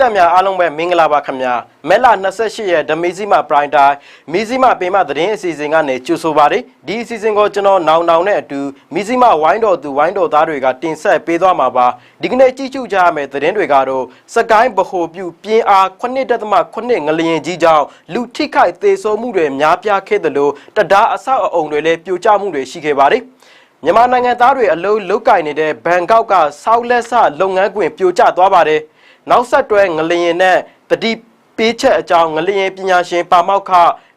ရိသတ်များအားလုံးပဲမင်္ဂလာပါခင်ဗျာမဲလာ28ရက်ဓမီစီမပရိုင်တိုင်းမီစီမပင်မသတင်းအစီအစဉ်ကနေကြိုဆိုပါရစေဒီအစီအစဉ်ကိုကျွန်တော်နောင်နောင်နဲ့အတူမီစီမဝိုင်းတော်သူဝိုင်းတော်သားတွေကတင်ဆက်ပေးသွားမှာပါဒီကနေ့ကြည့်ရှုကြရမယ့်သတင်းတွေကတော့စကိုင်းဗဟိုပြုပြင်းအား9.8ငလျင်ကြီးကြောင့်လူထိခိုက်သေဆုံးမှုတွေများပြားခဲ့တယ်လို့တဒါအဆောက်အအုံတွေလည်းပြိုကျမှုတွေရှိခဲ့ပါတယ်မြန်မာနိုင်ငံသားတွေအလုံးလုတ်ကင်နေတဲ့ဘန်ကောက်ကဆောက်လက်ဆလုပ်ငန်းခွင်ပြိုကျသွားပါတယ်။ နောက်ဆက်တွဲငလျင်နဲ့တတိပေးချက်အကြောင်းငလျင်ပညာရှင်ပါမောက္ခ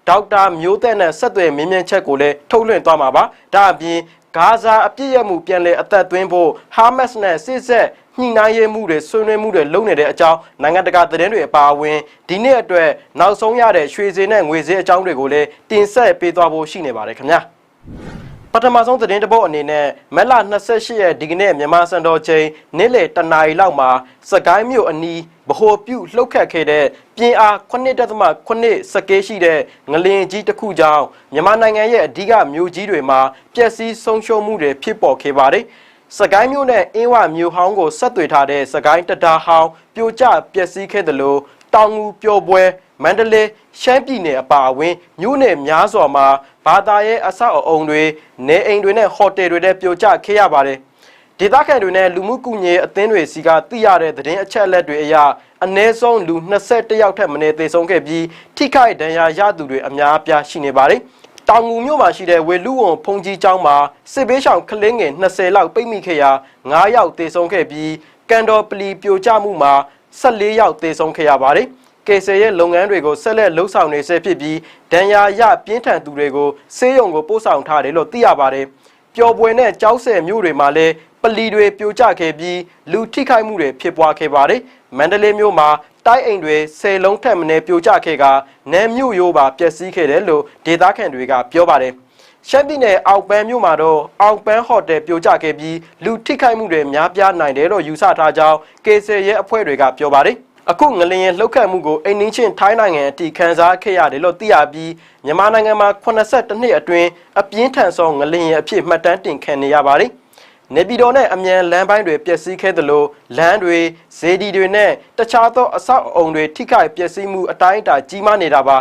ဒေါက်တာမျိုးသက်နဲ့ဆက်သွယ်မြင်းမြန်းချက်ကိုလည်းထုတ်လွှင့်သွားမှာပါ။ဒါအပြင်ဂါဇာအပြစ်ရမှုပြန်လည်အသက်သွင်းဖို့ဟာမတ်စ်နဲ့စစ်ဆက်ညှိနှိုင်းရေးမှုတွေဆွေးနွေးမှုတွေလုပ်နေတဲ့အကြောင်းနိုင်ငံတကာသတင်းတွေအပါအဝင်ဒီနေ့အတွက်နောက်ဆုံးရတဲ့ရွှေစင်နဲ့ငွေစင်အကြောင်းတွေကိုလည်းတင်ဆက်ပေးသွားဖို့ရှိနေပါတယ်ခင်ဗျာ။ ပထမဆုံးသတင်းတစ်ပုဒ်အနေနဲ့မက်လ28ရက်ဒီကနေ့မြန်မာစံတော်ချိန်နေ့လယ်တနာရီလောက်မှာစကိုင်းမြို့အနီးဗဟိုပြုလှုပ်ခတ်ခဲ့တဲ့ပြင်းအား9.8စကေးရှိတဲ့ငလင်ကြီးတစ်ခုကြောင့်မြန်မာနိုင်ငံရဲ့အဓိကမြို့ကြီးတွေမှာပျက်စီးဆုံးရှုံးမှုတွေဖြစ်ပေါ်ခဲ့ပါတယ်။စကိုင်းမြို့နဲ့အင်းဝမြို့ဟောင်းကိုဆက်သွယ်ထားတဲ့စကိုင်းတဒါဟောင်းပြိုကျပျက်စီးခဲ့တယ်လို့တောင်ငူပျော်ပွဲမန္တလေးရှမ်းပြည်နယ်အပါအဝင်မြို့နယ်များစွာမှာ ဘာသာရေးအဆောက်အအုံတွေနေအိမ်တွေနဲ့ဟိုတယ်တွေလည်းပြိုကျခဲ့ရပါတယ်။ဒေသခံတွေနဲ့လူမှုကူညီရေးအသင်းတွေစီကသိရတဲ့သတင်းအချက်အလက်တွေအရအ ਨੇ ဆုံးလူ21ယောက်ထက်မနည်းသေဆုံးခဲ့ပြီးထိခိုက်ဒဏ်ရာရသူတွေအများအပြားရှိနေပါတယ်။တောင်ငူမြို့မှာရှိတဲ့ဝေလူဝန်ဖုန်ကြီးကျောင်းမှာစစ်ဘေးရှောင်ကလင်းငယ်20လောက်ပိတ်မိခဲ့ရာ9ယောက်သေဆုံးခဲ့ပြီးကန်တော်ပလီပြိုကျမှုမှာ14ယောက်သေဆုံးခဲ့ရပါတယ်။ ကေဆယ်ရဲ့လုပ်ငန်းတွေကိုဆက်လက်လှုပ်ဆောင်နေဆဲဖြစ်ပြီးဒဏ်ရာရပြင်းထန်သူတွေကိုဆေးရုံကိုပို့ဆောင်ထားတယ်လို့သိရပါတယ်။ပျော်ပွဲနဲ့ကြောက်ဆယ်မျိုးတွေမှာလည်းပလီတွေပြိုကျခဲ့ပြီးလူထိခိုက်မှုတွေဖြစ်ပွားခဲ့ပါတယ်။မန္တလေးမြို့မှာတိုက်အိမ်တွေဆယ်လုံးထက်မနည်းပြိုကျခဲ့ကနမ်းမြို့ရိုးပါပျက်စီးခဲ့တယ်လို့ဒေသခံတွေကပြောပါတယ်။ရှမ်းပြည်နယ်အောက်ပန်းမြို့မှာတော့အောက်ပန်းဟိုတယ်ပြိုကျခဲ့ပြီးလူထိခိုက်မှုတွေများပြားနိုင်တယ်လို့ယူဆထားကြောင်းကေဆယ်ရဲ့အဖွဲ့တွေကပြောပါတယ်။ အခုငလျင်လှုပ်ခတ်မှုကိုအိမ်နင်းချင်းထိုင်းနိုင်ငံအထိခန်းစားခဲ့ရတယ်လို့သိရပြီးမြန်မာနိုင်ငံမှာ82နှစ်အတွင်းအပြင်းထန်ဆုံးငလျင်အဖြစ်မှတ်တမ်းတင်ခံနေရပါတယ်။နေပြည်တော်နဲ့အမြန်လမ်းပိုင်းတွေပျက်စီးခဲ့သလိုလမ်းတွေဇေဒီတွေနဲ့တခြားသောအဆောက်အအုံတွေထိခိုက်ပျက်စီးမှုအတိုင်းအတာကြီးမားနေတာပါ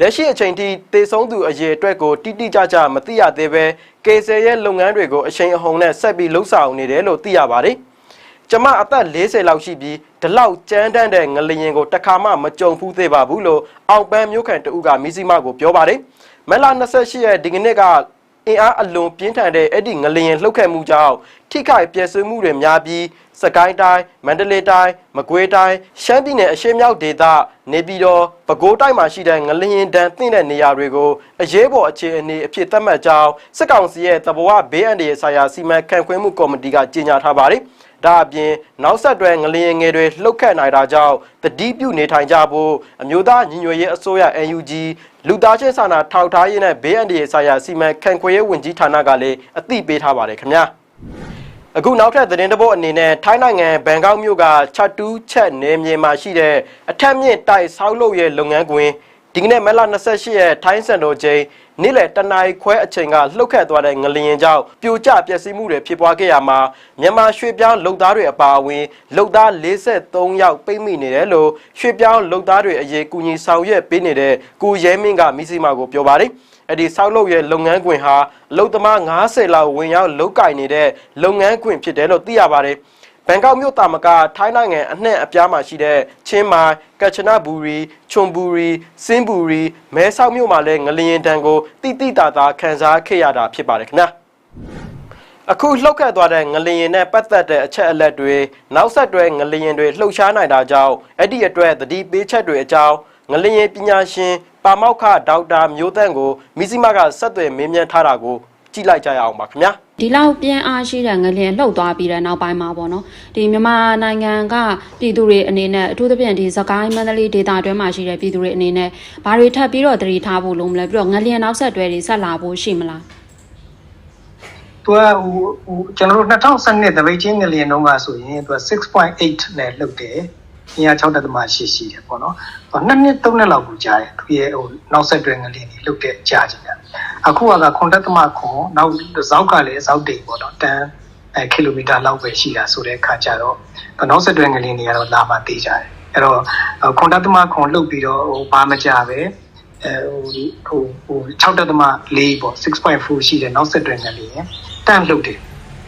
လက်ရှိအချိန်ထိတေဆုံးသူအရေအတွက်ကိုတိတိကျကျမသိရသေးပဲကေဆယ်ရဲ့လုပ်ငန်းတွေကိုအချိန်အဟုန်နဲ့ဆက်ပြီးလှုပ်ဆောင်နေတယ်လို့သိရပါတယ် ကျမအသက်40လောက်ရှိပြီးဒီလောက်ကြမ်းတမ်းတဲ့ငလျင်ကိုတစ်ခါမှမကြုံဘူးသေးပါဘူးလို့အောက်ပန်းမျိုးခံတဦးကမီစီမကိုပြောပါတယ်မက်လာ28ရက်ဒီကနေ့ကအင်အားအလွန်ပြင်းထန်တဲ့အဲ့ဒီငလျင်လှုပ်ခတ်မှုကြောင့်ထိခိုက်ပျက်စီးမှုတွေများပြီးစကိုင်းတိုင်းမန္တလေးတိုင်းမကွေးတိုင်းရှမ်းပြည်နယ်အရှေ့မြောက်ဒေသနေပြည်တော်ပဲခူးတိုင်းမှာရှိတဲ့ငလျင်တန်းသင့်တဲ့နေရာတွေကိုအရေးပေါ်အခြေအနေအဖြစ်သတ်မှတ်ကြောင်းစစ်ကောင်စီရဲ့တဘဝဘေးအန္တရာယ်ဆိုင်ရာစီမံခန့်ခွဲမှုကော်မတီကကြေညာထားပါတယ် ဒါအပြင်နောက်ဆက်တွဲငလျင်ငယ်တွေလှုပ်ခတ်နိုင်တာကြောင့်တတိပြုနေထိုင်ကြဖို့အမျိုးသားညီညွတ်ရေးအစိုးရ NUG လူသားချင်းစာနာထောက်ထားရေးနဲ့ဘေးအန္တရာယ်ဆိုင်ရာစီမံခန့်ခွဲရေးဝန်ကြီးဌာနကလည်းအသိပေးထားပါတယ်ခင်ဗျာအခုနောက်ထပ်သတင်းတစ်ပုဒ်အနေနဲ့ထိုင်းနိုင်ငံဘန်ကောက်မြို့ကချတ်တူးချက်နယ်မြေမှာရှိတဲ့အထက်မြင့်တိုက်ဆောက်လုပ်ရဲ့လုပ်ငန်းခွင်ဒီကနေ့မက်လ28ရက်ထိုင်းစံတော်ချိန် နေ့လယ်တနာရီခွဲအချိန်ကလှုပ်ခတ်သွားတဲ့ငလျင်ကြောင့်ပြိုကျပျက်စီးမှုတွေဖြစ်ပွားခဲ့ရမှာမြန်မာရွှေပြောင်းလုပ်သားတွေအပါအဝင်လုပ်သား43ယောက်ပိတ်မိနေတယ်လို့ရွှေပြောင်းလုပ်သားတွေအရေးကူညီဆောင်ရွက်ပေးနေတဲ့ကိုရဲမင်းကမိစီမာကိုပြောပါတယ်အဲ့ဒီဆောက်လုပ်ရဲ့လုပ်ငန်းခွင်ဟာအလုပ်သမား90လောက်ဝင်ရောက်လုပ်ကင်နေတဲ့လုပ်ငန်းခွင်ဖြစ်တယ်လို့သိရပါတယ် ဘန်ကောက်မြို့တာမကထိုင်းနိုင်ငံအနှံ့အပြားမှာရှိတဲ့ချင်းမိုင်ကချနဘူရီချွန်ဘူရီစင်ဘူရီမဲဆောက်မြို့မှာလည်းငလျင်တန်းကိုတိတိတသာခန်းစားခဲ့ရတာဖြစ်ပါတယ်ခင်ဗျာအခုလှုပ်ခတ်သွားတဲ့ငလျင်နဲ့ပတ်သက်တဲ့အချက်အလက်တွေနောက်ဆက်တွဲငလျင်တွေလှုပ်ရှားနိုင်တာကြောင့်အဲ့ဒီအတွက်သတိပေးချက်တွေအကြောင်းငလျင်ပညာရှင်ပါမောက္ခဒေါက်တာမျိုးတန့်ကိုမီစီမကဆက်သွယ်မေးမြန်းထားတာကို ကြည့်လိုက်ကြရအောင်ပါခင်ဗျာဒီလောက်ပြင်းအားရှိတဲ့ငလျင်လှုပ်သွားပြီးတဲ့နောက်ပိုင်းမှာပေါ့နော်ဒီမြန်မာနိုင်ငံကပြည်သူတွေအနေနဲ့အထူးသဖြင့်ဒီစကိုင်းမန္တလေးဒေသအတွင်းမှာရှိတဲ့ပြည်သူတွေအနေနဲ့ဘာတွေထပ်ပြီးတော့တတိထားဖို့လုံးမလဲပြီးတော့ငလျင်နောက်ဆက်တွဲတွေဆက်လာဖို့ရှိမလားသူကဟိုဟိုကျွန်တော်တို့2012တပိတ်ချင်းငလျင်တုန်းကဆိုရင်သူက6.8နဲ့လှုပ်တယ်။ 106.8ရှိတယ်ပေါ့နော်။ဟိုနှစ်နှစ်သုံးနှစ်လောက်ကိုကြားတယ်သူရဲ့ဟိုနောက်ဆက်တွဲငလျင်တွေလှုပ်တဲ့ကြားကြည့်တာ။အခုက9.9နောက်ဇောက်ကလည်းဇောက်တိမ်ပေါ့နော်။တန်အဲကီလိုမီတာလောက်ပဲရှိတာဆိုတဲ့အခါကျတော့နောက်ဆက်တွဲငလျင်တွေကတော့လာမှသေးကြတယ်။အဲ့တော့ခွန်တသမခွန်လှုပ်ပြီးတော့ဟိုဘာမကြပဲအဲဟိုဟို6တက်သမ4ပေါ့6.4ရှိတယ်နောက်ဆက်တွဲငလေးရတန့်လှုပ်တယ်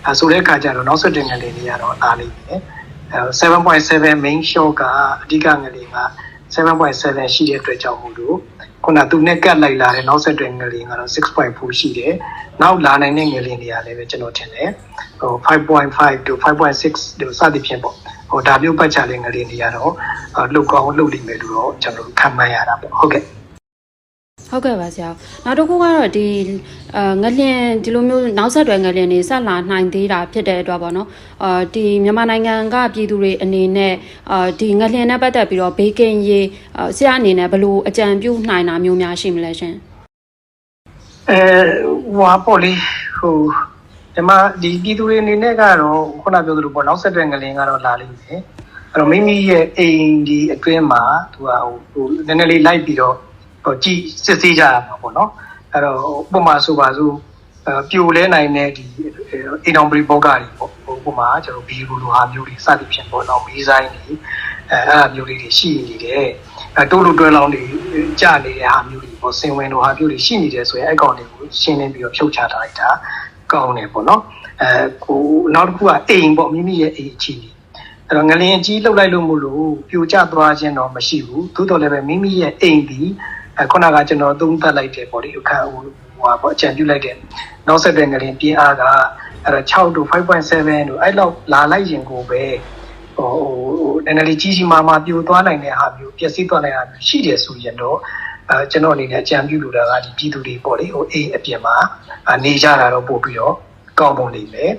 အဲဆိုတဲ့အခါကျတော့နောက်ဆက်တွဲငလေးတွေကတော့အားလိမ့်မယ်အဲ 7.7 main shot ကအဓိကငလေးက7.7ရှိတဲ့အတွက်ကြောင့်မို့လို့ခုနသူနဲ့ကတ်လိုက်လာတဲ့နောက်ဆက်တွဲငလေးကတော့6.4ရှိတယ်နောက်လာနိုင်တဲ့ငလေးတွေရတယ်ပဲကျွန်တော်ထင်တယ်ဟို 5.5to 5.6တို့စသည်ဖြင့်ပေါ့ဟိုဒါမျိုးပတ်ချလေးငလေးတွေကတော့လှုပ်ကောင်းလှုပ်လိမ့်မယ်လို့တော့ကျွန်တော်ခံမှန်းရတာပေါ့ဟုတ်ကဲ့ ဟုတ်ကဲ့ပါဆရာနောက်တစ်ခုကတော့ဒီအာငလျင်ဒီလိုမျိုးနောက်ဆက်တွဲငလျင်တွေဆက်လာနိုင်သေးတာဖြစ်တဲ့အတွက်ပေါ့နော်အာဒီမြန်မာနိုင်ငံကပြည်သူတွေအနေနဲ့အာဒီငလျင်နဲ့ပတ်သက်ပြီးတော့ဘေးကင်းရေးအာဆရာအနေနဲ့ဘယ်လိုအကြံပြုနိုင်တာမျိုးများရှိမလဲရှင်အဲဟွာပေါ့လေဟိုဒီမှာဒီပြည်သူတွေအနေနဲ့ကတော့ခုနပြောသလိုပေါ့နောက်ဆက်တွဲငလင်ကတော့လာလိမ့်မယ်အဲ့တော့မိမိရဲ့အိမ်ဒီအတွင်းမှာသူကဟိုဟိုနည်းနည်းလေးလိုက်ပြီးတော့ ဟိုကြည့်စစ်ဆေးကြရမှာပေါ့နော်အဲ့တော့ပုံမှန်ဆိုပါစို့အဲပြိုလဲနိုင်တဲ့ဒီအိမ်တော်ပရိဘောဂတွေပေါ့ဟိုပုံမှန်ကျွန်တော်ဘီရူလိုဟာမျိုးတွေစသည်ဖြင့်ပေါ့နော်မီးဆိုင်တွေအဲအဲ့အမျိုးလေးတွေရှိနေတယ်အဲတိုးလိုတွဲလောင်းတွေကြာနေတဲ့ဟာမျိုးတွေပေါ့စင်ဝင်လိုဟာမျိုးတွေရှိနေတယ်ဆိုရင်အဲ့ကောင်တွေကိုရှင်းလင်းပြီးတော့ဖြုတ်ချထားလိုက်တာကောင်းတယ်ပေါ့နော်အဲကိုနောက်တစ်ခုကအိမ်ပေါ့မိမိရဲ့အိမ်အခြေအနေအဲ့တော့ငလင်အကြီးလှုပ်လိုက်လို့မလို့ပြိုကျသွားခြင်းတော့မရှိဘူးသို့တော်လည်းပဲမိမိရဲ့အိမ်ဒီ အဲခုနကကျွန်တော်သုံးသပ်လိုက်တယ်ပေါ့ဒီအခါဟိုဟိုပါပေါ့အကြံပြုလိုက်တယ်နောက်ဆက်တဲ့ငလင်ပြင်းအားကအဲ့တော့6တို့5.7တို့အဲ့လောက်လာလိုက်ရင်ကိုပဲဟိုဟိုနည်းနည်းလေးကြီးကြီးမားမားပြိုသွားနိုင်တဲ့ဟာမျိုးပျက်စီးသွားနိုင်တာမျိုးရှိတယ်ဆိုရင်တော့အဲကျွန်တော်အနေနဲ့အကြံပြုလိုတာကဒီပြည်သူတွေပေါ့လေဟိုအိမ်အပြင်မှာနေကြတာတော့ပို့ပြီးတော့ကောင်းပုံနေမယ်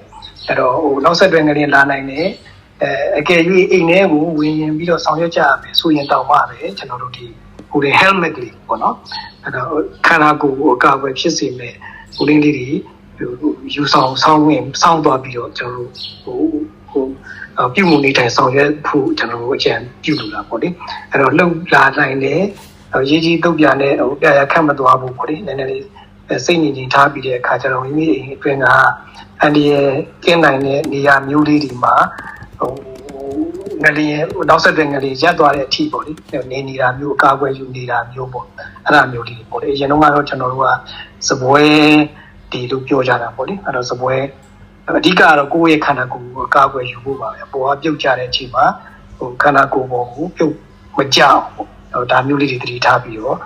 အဲ့တော့ဟိုနောက်ဆက်တွဲငလင်လာနိုင်တယ်အဲအကယ်၍အိမ်ထဲကိုဝင်ရင်ပြီးတော့ဆောင်ရွက်ကြရမယ်ဆိုရင်တောင်မှပဲကျွန်တော်တို့ဒီ ဟိုလေ helmet လေးပေါ့နော်အဲ့တော့ခန္ဓာကိုယ်ကိုအကာအကွယ်ဖြစ်စေမယ်ဟိုလေးလေးတွေဟိုယူဆောင်ဆောင်းဝင်ဆောင်းသွားပြီးတော့ကျွန်တော်တို့ဟိုဟိုပြုမှုနေတိုင်းဆောင်ရွက်ဖို့ကျွန်တော်တို့အကြံပြုလိုတာပေါ့လေအဲ့တော့လှုပ်လာနိုင်တယ်ရေးကြီးတုတ်ပြနဲ့ဟိုပြရခတ်မသွားဘူးပေါ့လေနည်းနည်းလေးစိတ်ငြိမ်ငြိမ်ထားပြီးတဲ့အခါကျတော့မိမိအိမ်အတွင်းကအန်ဒီရဲ့ကင်းနိုင်တဲ့နေရာမျိုးလေးဒီမှာဟို ငလျင်နောက်ဆက်တဲ့ငလျင်ရက်သွားတဲ့အထိပေါ့လေနေနေတာမျိုးအကာအကွယ်ယူနေတာမျိုးပေါ့အဲ့ဒါမျိုးလေးပေါ့လေအရင်တော့ကတော့ကျွန်တော်တို့ကစပွဲဒီလိုပြောကြတာပေါ့လေအဲ့တော့စပွဲအဓိကကတော့ကိုယ့်ရဲ့ခန္ဓာကိုယ်ကိုအကာအကွယ်ယူဖို့ပါပဲပေါ်ကပြုတ်ကြတဲ့အချိန်မှာဟိုခန္ဓာကိုယ်ပေါ်ကိုပြုတ်မကြောက်ပေါ့ဟိုဒါမျိုးလေးတွေတတိထားပြီးတော့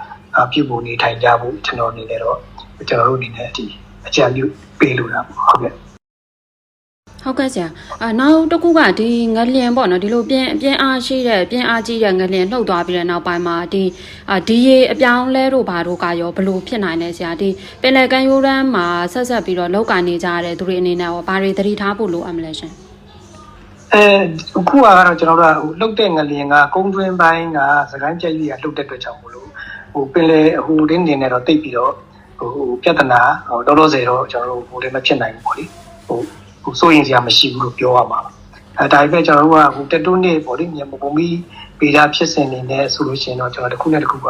ပြုတ်ဖို့နေထိုင်ကြဖို့ကျွန်တော်အနေနဲ့တော့ကျွန်တော်တို့အနေနဲ့ဒီအကြံပြုပေးလို့တာပေါ့ဟုတ်ကဲ့ ဟုတ်ကဲ့ဆရာအာနောက်တစ်ခုကဒီငလျင်ပေါ့နော်ဒီလိုပြင်းပြင်းအားရှိတဲ့ပြင်းအားကြီးတဲ့ငလျင်လှုပ်သွားပြီးတဲ့နောက်ပိုင်းမှာဒီအာဒီရေအပြောင်းလဲတို့ဘာတို့ကရောဘယ်လိုဖြစ်နိုင်လဲဆရာဒီပင်လယ်ကမ်းရိုးတန်းမှာဆက်ဆက်ပြီးတော့လောက်ကန်နေကြတဲ့သူတွေအနေနဲ့ရောဘာတွေသတိထားဖို့လိုအပ်မလဲရှင်အဲအခုကတော့ကျွန်တော်တို့ကဟိုလှုပ်တဲ့ငလျင်ကကုန်းတွင်းပိုင်းကစကိုင်းပြည့်ကြီးကလှုပ်တဲ့အတွက်ကြောင့်မလို့ဟိုပင်လေဟိုတင်းနေနဲ့တော့တိတ်ပြီးတော့ဟိုပြဿနာဟိုတော်တော်စေတော့ကျွန်တော်တို့ဟိုလည်းမဖြစ်နိုင်ဘူးပေါ့လေဟို ဟိုစိုးရင်စရာမရှိဘူးလို့ပြောရမှာအဲဒါပေမဲ့ကျွန်တော်တို့ကဟိုတက်တွန်းနေပေါ့လေမြန်မာပုံပြီးပေတာဖြစ်စဉ်နေနဲ့ဆိုလို့ရှိရင်တော့ကျွန်တော်တစ်ခုနဲ့တစ်ခုက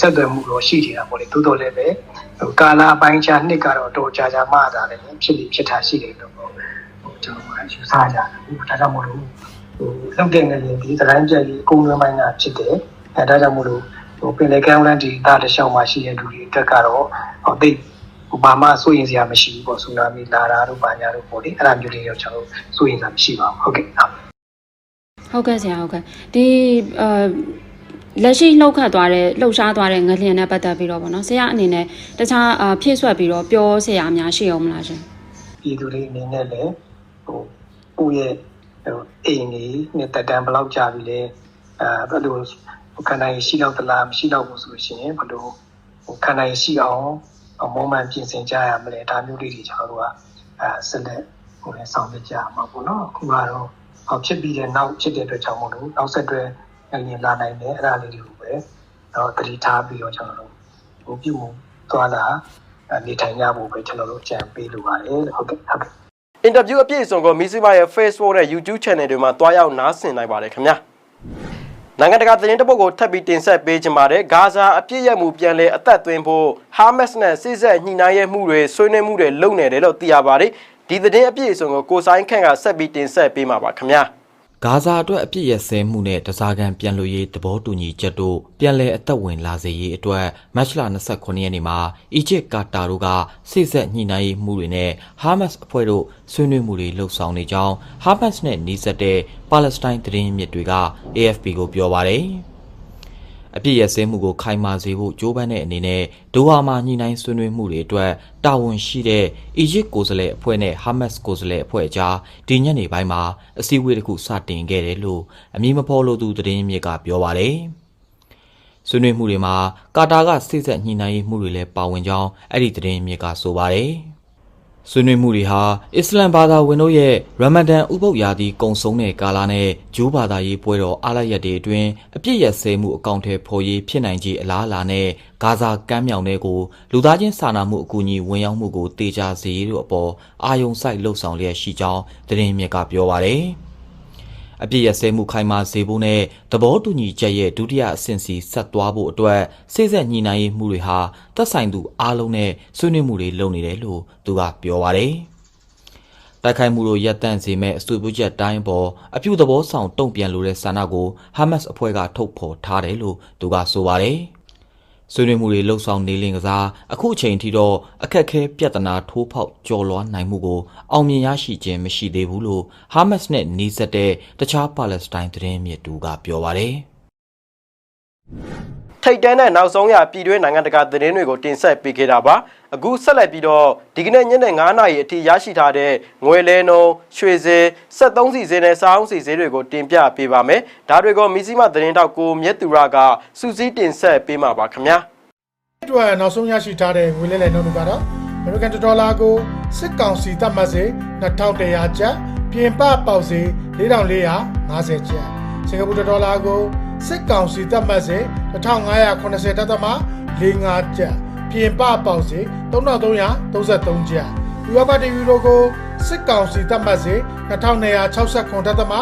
ဆက်သွယ်မှုတော့ရှိနေတာပေါ့လေသို့တော်လည်းပဲဟိုကာလာပိုင်းခြားနှစ်ကတော့တော့ကြာကြာမှတာလည်းဖြစ်ပြီးဖြစ်တာရှိတယ်လို့ပေါ့ကျွန်တော်ကယူဆကြတယ်ဒါကြောင့်မို့လို့ဟိုလောက်တဲ့ငလျင်ဒီသတိုင်းပြက်ကြီးကုန်းလွန်ပိုင်းကဖြစ်တယ်အဲဒါကြောင့်မို့လို့ဟိုပင်လေကမ်းလန်းဒီတာတလျှောက်မှာရှိတဲ့လူတွေတက်ကတော့ဟိုသိဟို ဘာမှစိုးရင်စရာမရှိဘူးပေါ့ဆူနာမီလာတာတို့ဘာညာတို့ပေါ့လေအဲ့ဒါမျိုးတွေတော့ကျွန်တော်စိုးရင်စရာမရှိပါဘူးဟုတ်ကဲ့ဟုတ်ဟုတ်ကဲ့ဆရာဟုတ်ကဲ့ဒီအာလက်ရှိလှုပ်ခတ်သွားတဲ့လှုပ်ရှားသွားတဲ့ငလျင်နဲ့ပတ်သက်ပြီးတော့ဗောနော်ဆရာအနေနဲ့တခြားအာဖြည့်ဆွက်ပြီးတော့ပြောဆရာများရှိအောင်မလားရှင်ပြည်သူတွေအနေနဲ့လည်းဟိုကိုယ့်ရဲ့ဟိုအိမ်ကြီးနဲ့တက်တန်းဘယ်လောက်ကြာပြီလဲအဲဘယ်လိုခန္ဓာရည်ရှိတော့သလားမရှိတော့ဘူးဆိုလို့ရှိရင်ဘယ်လိုဟိုခန္ဓာရည်ရှိအောင် မောမှန်ပြင်ဆင်ကြရမလဲဒါမျိုးလေးတွေကျွန်တော်တို့ကအဲဆက်လက်ဟိုလည်းဆောင်ရွက်ကြရမှာပေါ့နော်အခုကတော့ဟောဖြစ်ပြီးတဲ့နောက်ဖြစ်တဲ့အတွက်ကြောင့်မို့လို့နောက်ဆက်တွဲငြင်းလာနိုင်တယ်အဲ့ဒါလေးတွေကိုပဲတော့တတိထားပြီးတော့ကျွန်တော်တို့ဟိုပြုမှုသွားတာနေထိုင်ကြဖို့ပဲကျွန်တော်တို့ကြံပေးလိုပါတယ်ဟုတ်ကဲ့ဟုတ်ကဲ့အင်တာဗျူးအပြည့်အစုံကိုမီစီမာရဲ့ Facebook နဲ့ YouTube Channel တွေမှာတွားရောက်နားဆင်နိုင်ပါတယ်ခင်ဗျာ နိုင်ငံတကာသတင်းတပုတ်ကိုထပ်ပြီးတင်ဆက်ပေးကြပါတယ်ဂါဇာအပြည့်ရမှုပြန်လဲအသက်သွင်းဖို့ဟာမတ်စ်နဲ့စစ်ဆက်ညှိနှိုင်းရဲမှုတွေဆွေးနွေးမှုတွေလုပ်နေတယ်လို့သိရပါတယ်ဒီသတင်းအပြည့်အစုံကိုကိုဆိုင်ခန့်ကဆက်ပြီးတင်ဆက်ပေးမှာပါခင်ဗျာ ဂါဇာအတွက်အပြစ်ရစဲမှုနဲ့တစားကန်ပြန်လို့ရေးသဘောတူညီချက်တို့ပြန်လည်အသက်ဝင်လာစေရေးအတွက်မတ်လ29ရက်နေ့မှာအီဂျစ်ကာတာတို့ကစိတ်ဆက်ညှိနှိုင်းရေးမှုတွေနဲ့ဟာမတ်စ်အဖွဲ့တို့ဆွေးနွေးမှုတွေလှုပ်ဆောင်နေကြောင်းဟာမတ်စ်နဲ့နှီးစပ်တဲ့ပါလက်စတိုင်းသတင်းမြစ်တွေက AFP ကိုပြောပါတယ်။ အပြစ်ရစဲမှုကိုခိုင်မာစေဖို့ကြိုးပမ်းတဲ့အနေနဲ့ဒိုဟာမှာညှိနှိုင်းဆွေးနွေးမှုတွေအတွက်တာဝန်ရှိတဲ့အီဂျစ်ကိုယ်စားလှယ်အဖွဲ့နဲ့ဟာမတ်စ်ကိုယ်စားလှယ်အဖွဲ့ကြားဒီညနေပိုင်းမှာအစည်းအဝေးတစ်ခုစတင်ခဲ့တယ်လို့အမည်မဖော်လို့သူသတင်းမြစ်ကပြောပါတယ်။ဆွေးနွေးမှုတွေမှာကာတာကစိတ်ဆက်ညှိနှိုင်းရေးမှုတွေလည်းပါဝင်ကြောင်းအဲ့ဒီသတင်းမြစ်ကဆိုပါတယ်။ ဆွေးနွေးမှုတွေဟာအစ္စလမ်ဘာသာဝင်တို့ရဲ့ရမဒန်ဥပုပ်ရာသီကုံဆုံးတဲ့ကာလနဲ့ဂျိုးဘာသာရေးပွဲတော်အားလပ်ရက်တွေအတွင်းအပြစ်ရစဲမှုအကောင့်ထဲဖော်ရေးဖြစ်နိုင်ခြေအလားအလာနဲ့ဂါဇာကမ်းမြောင်တွေကိုလူသားချင်းစာနာမှုအကူအညီဝင်ရောက်မှုကိုတေချာစေရေးတို့အပေါ်အာယုံဆိုင်လှုပ်ဆောင်လျက်ရှိကြောင်းသတင်းမြစ်ကပြောပါရယ်။ အပြစ်ရစဲမှုခိုင်မာစေဖို့နဲ့သဘောတူညီချက်ရဲ့ဒုတိယအဆင့်စီဆက်သွားဖို့အတွက်စိတ်ဆက်ညှိနှိုင်းရေးမှုတွေဟာသက်ဆိုင်သူအားလုံးနဲ့ဆွေးနွေးမှုတွေလုပ်နေတယ်လို့သူကပြောပါရယ်။တိုက်ခိုက်မှုတို့ရပ်တန့်စေမဲ့အစိုးရချက်တိုင်းပေါ်အပြုသဘောဆောင်တုံ့ပြန်လိုတဲ့ဆန္ဒကိုဟာမတ်စ်အဖွဲ့ကထုတ်ဖော်ထားတယ်လို့သူကဆိုပါတယ်။ ဆွေးနွေးမှုတွေလှုပ်ဆောင်နေလင်ကစားအခုအချိန်ထိတော့အခက်အခဲပြဿနာထိုးဖောက်ကျော်လွှားနိုင်မှုကိုအောင်မြင်ရရှိခြင်းမရှိသေးဘူးလို့ဟာမတ်စ်နဲ့နှီးစပ်တဲ့တခြားပါလက်စတိုင်းသတင်းမြစ်တူကပြောပါတယ် ထိတ်တန်းတဲ့နောက်ဆုံးရပြည်တွင်းနိုင်ငံတကာသတင်းတွေကိုတင်ဆက်ပေးခဲ့တာပါအခုဆက်လက်ပြီးတော့ဒီကနေ့ညနေ9:00နာရီအထိရရှိထားတဲ့ငွေလဲနှုန်းရွှေစည်း73စီစည်းနဲ့စားအောင်စီစည်းတွေကိုတင်ပြပေးပါမယ်ဒါတွေကိုမီစီမသတင်းတောက်ကိုမြတ်သူရကစူးစီးတင်ဆက်ပေးမှာပါခင်ဗျာအတွက်နောက်ဆုံးရရှိထားတဲ့ငွေလဲလှယ်နှုန်းတွေကတော့ American ဒေါ်လာကိုစစ်ကောင်စီသတ်မှတ်စေ2100ကျပ်ပြင်ပပေါက်စေ4450ကျပ်စင်ကာပူဒေါ်လာကိုစစ်ကောင်စီသတ်မှတ်စေ 1580တက်သမ45ကျပ်ပြင်ပပေါက်စေ3333ကျပ်ဥရောပတီယူရိုကိုစစ်ကောင်စီသတ်မှတ်စေ2269တက်သမ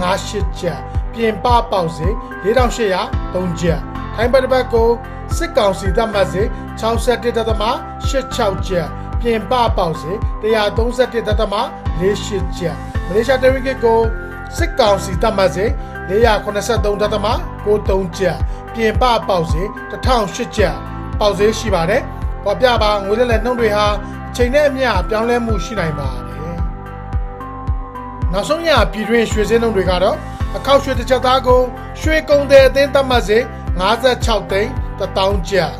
58ကျပ်ပြင်ပပေါက်စေ4803ကျပ်ထိုင်းဘတ်တစ်ဘတ်ကိုစစ်ကောင်စီသတ်မှတ်စေ61တက်သမ86ကျပ်ပြင်ပပေါက်စေ131တက်သမ48ကျပ်မလေးရှားတရီကစ်ကိုစစ်ကောင်စီသတ်မှတ်စေ483တက်သမ93ကျပ် ပြင်ပပေါက်စေ1008ကျပ်ပေါက်စေရှိပါတယ်ပေါ်ပြပါငွေလက်လက်နှုံတွေဟာအချိန်နဲ့အမျှပြောင်းလဲမှုရှိနိုင်ပါတယ်နောက်ဆုံးရပြည်တွင်းရွှေစင်းနှုံတွေကတော့အခောက်ရွှေတစ်ချက်သားကိုရွှေကုံတဲ့အသင်းသတ်မှတ်စေ56သိန်း1000ကျပ်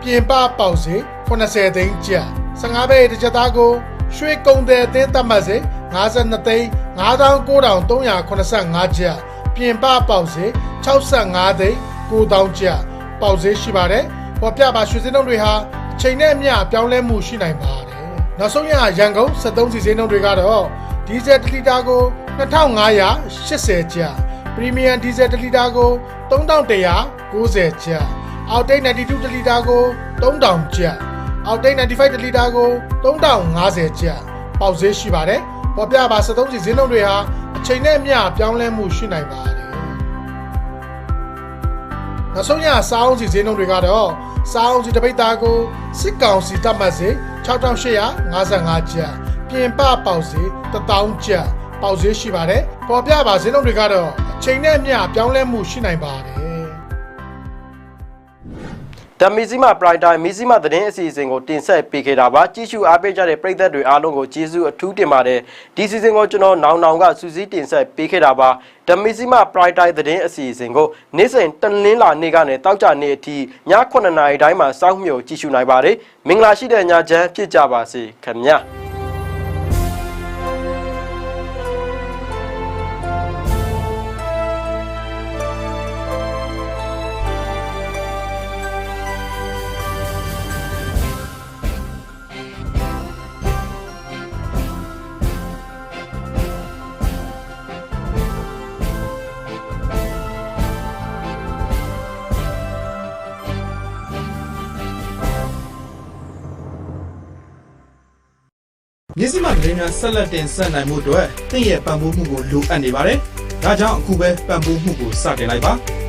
ပြင်ပပေါက်စေ80သိန်းကျပ်15ဘဲတစ်ချက်သားကိုရွှေကုံတဲ့အသင်းသတ်မှတ်စေ52သိန်း9985ကျပ်ပြင်ပပေါက်စေ65သိန်း 9000ကျပ်ပေါက်စေရှိပါတယ်ပေါ်ပြပါရွှေစင်းနှုံတွေဟာအချိန်နဲ့အမျှပြောင်းလဲမှုရှိနိုင်ပါတယ်နောက်ဆုံးရရန်ကုန်73စီစင်းနှုံတွေကတော့ဒီဇယ်1လီတာကို2580ကျပ်ပရီမီယံဒီဇယ်1လီတာကို3190ကျပ်အောက်တိတ်92တလီတာကို3000ကျပ်အောက်တိတ်95တလီတာကို3050ကျပ်ပေါက်ဈေးရှိပါတယ်ပေါ်ပြပါ73စီဈေးနှုန်းတွေဟာအချိန်နဲ့အမျှပြောင်းလဲမှုရှိနိုင်ပါတယ် နောက်ဆုံးရစားအောင်စီဈေးနှုန်းတွေကတော့စားအောင်စီတစ်ပိတ်သားကိုစစ်ကောင်စီတပ်မှတ်စေ6855ကျပ်ပြင်ပပေါက်စေ1000ကျပ်ပေါက်ဈေးရှိပါတယ်ပေါ်ပြပါဈေးနှုန်းတွေကတော့အချိန်နဲ့အမျှပြောင်းလဲမှုရှိနိုင်ပါတယ် ဓမီစီမပရိုင်တိုင်းမီစီမသတင်းအစီအစဉ်ကိုတင်ဆက်ပေးခဲ့တာပါကြည့်ရှုအားပေးကြတဲ့ပရိသတ်တွေအားလုံးကိုကျေးဇူးအထူးတင်ပါတယ်ဒီစီစဉ်ကိုကျွန်တော်နောင်နောင်ကစူးစီးတင်ဆက်ပေးခဲ့တာပါဓမီစီမပရိုင်တိုင်းသတင်းအစီအစဉ်ကိုနေ့စဉ်တနင်္လာနေ့ကနေတောက်ကြနေ့အထိည9:00နာရီတိုင်းမှာစောင့်မျှော်ကြည့်ရှုနိုင်ပါတယ်မင်္ဂလာရှိတဲ့ညချမ်းဖြစ်ကြပါစေခင်ဗျာ။ စည်းမသတင်းများဆက်လက်တင်ဆက်နိုင်မှုအတွက်သင်ရဲ့ပံ့ပိုးမှုကိုလိုအပ်နေပါတယ်။ဒါကြောင့်အခုပဲပံ့ပိုးမှုကိုစတင်လိုက်ပါ။